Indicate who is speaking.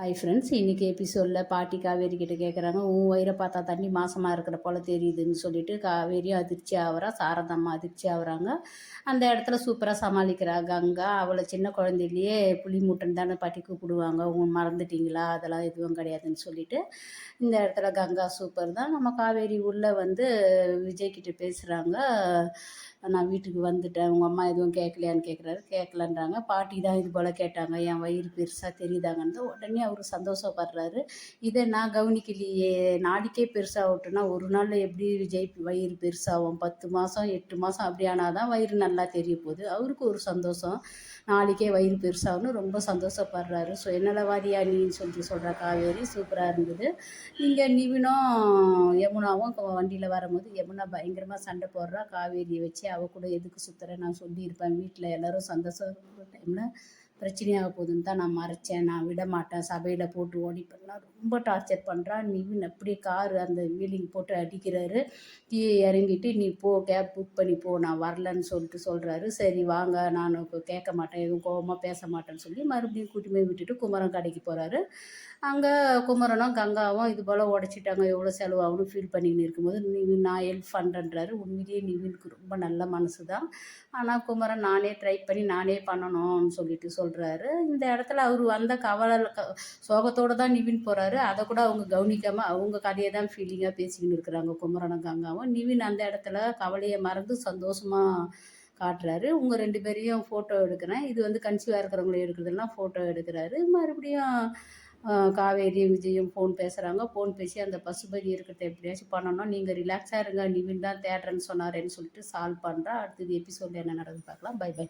Speaker 1: Hi friends இன்றைக்கி எபிசோடில் பாட்டி காவேரி கிட்ட கேட்குறாங்க உன் வயிறை பார்த்தா தண்ணி மாசமாக இருக்கிற போல் தெரியுதுன்னு சொல்லிட்டு காவேரியும் அதிர்ச்சி ஆகிறா சாரதம்மா அதிர்ச்சி ஆகுறாங்க அந்த இடத்துல சூப்பராக சமாளிக்கிறா. கங்கா அவளை சின்ன குழந்தையிலேயே புளி மூட்டன் தானே பாட்டி கூப்பிடுவாங்க. உன் மறந்துட்டீங்களா? அதெல்லாம் எதுவும் கிடையாதுன்னு சொல்லிட்டு இந்த இடத்துல கங்கா சூப்பர் தான். நம்ம காவேரி உள்ளே வந்து விஜய்கிட்ட பேசுகிறாங்க நான் வீட்டுக்கு வந்துட்டேன். உங்கள் அம்மா எதுவும் கேட்கலையான்னு கேட்குறாரு கேட்கலன்றாங்க பாட்டி தான் இது போல் கேட்டாங்க. என் வயிறு பெருசாக தெரியுதாங்கன்னு உடனே அவர் சந்தோஷப்படுறாரு. இதை நான் கவனிக்கலையே நாளைக்கே பெருசாகட்டும்னா ஒரு நாளில் எப்படி விஜய் வயிறு பெருசாகும்? பத்து மாதம் எட்டு மாதம் அப்படி ஆனால் தான் வயிறு நல்லா தெரிய போகுது. அவருக்கு ஒரு சந்தோஷம். நாளைக்கே வயிறு பெருசாகணும் ரொம்ப சந்தோஷப்படுறாரு. ஸோ என்னளவாதியா நீன்னு சொல்லி சொல்கிற காவேரி சூப்பராக இருந்தது. இங்கே நிவினும் யமுனாவும் வண்டியில் வரும்போது யமுனா பயங்கரமாக சண்டை போடுறா. காவேரியை வச்சு அவள் கூட எதுக்கு சுற்றுற நான் சொல்லியிருப்பேன். வீட்டில் எல்லோரும் சந்தோஷம் டைமில் பிரச்சனையாக போகுதுன்னு தான் நான் மறைச்சேன். நான் விட மாட்டேன் சபையில் போட்டு ஓடி பண்ணால் ரொம்ப டார்ச்சர் பண்ணுறான் நிவின் அப்படியே கார் அந்த வீலிங் போட்டு அடிக்கிறாரு. கீழே இறங்கிட்டு நீ போ கேப் புக் பண்ணி போ நான் வரலன்னு சொல்லிட்டு சொல்கிறாரு சரி வாங்க. நான் கேட்க மாட்டேன். எதுவும் கோபமாக பேச மாட்டேன்னு சொல்லி மறுபடியும் கூட்டி போய் விட்டுட்டு குமரன் கடைக்கு போகிறாரு அங்கே குமரனும் கங்காவும் இது போல் உடச்சிட்டாங்க. எவ்வளோ செலவாகும்னு ஃபீல் பண்ணிக்கின்னு இருக்கும்போது நிவின் நான் ஹெல்ப் பண்ணுறேன்றாரு உண்மையிலேயே நிவினுக்கு ரொம்ப நல்ல மனசு தான். ஆனால் குமரன் நானே ட்ரை பண்ணி நானே பண்ணணும்னு சொல்லிட்டு சொல்கிறாரு இந்த இடத்துல அவர் வந்த கவலை க சோகத்தோடு தான் நிவின் போகிறாரு அதை கூட அவங்க கவனிக்காமல் அவங்க கதையை தான் ஃபீலிங்காக பேசிக்கின்னு இருக்கிறாங்க குமரனும் கங்காவும். நிவின் அந்த இடத்துல கவலையை மறந்து சந்தோஷமாக காட்டுறாரு. உங்கள் ரெண்டு பேரையும் ஃபோட்டோ எடுக்கிறேன். இது வந்து கன்சீவாக இருக்கிறவங்கள எடுக்கிறதெல்லாம் ஃபோட்டோ எடுக்கிறாரு. மறுபடியும் காவேரி விஜயும் ஃபோன் பேசுகிறாங்க ஃபோன் பேசி அந்த பசுபதி இருக்கிறத எப்படியாச்சும் பண்ணணும். நீங்கள் ரிலாக்ஸாக இருங்க. நிவின் தான் தேடுறேன்னு சொன்னாரேன்னு சொல்லிட்டு சால்வ் பண்ணுறா அடுத்தது எபிசோடில் என்ன நடக்குது பார்க்கலாம். By by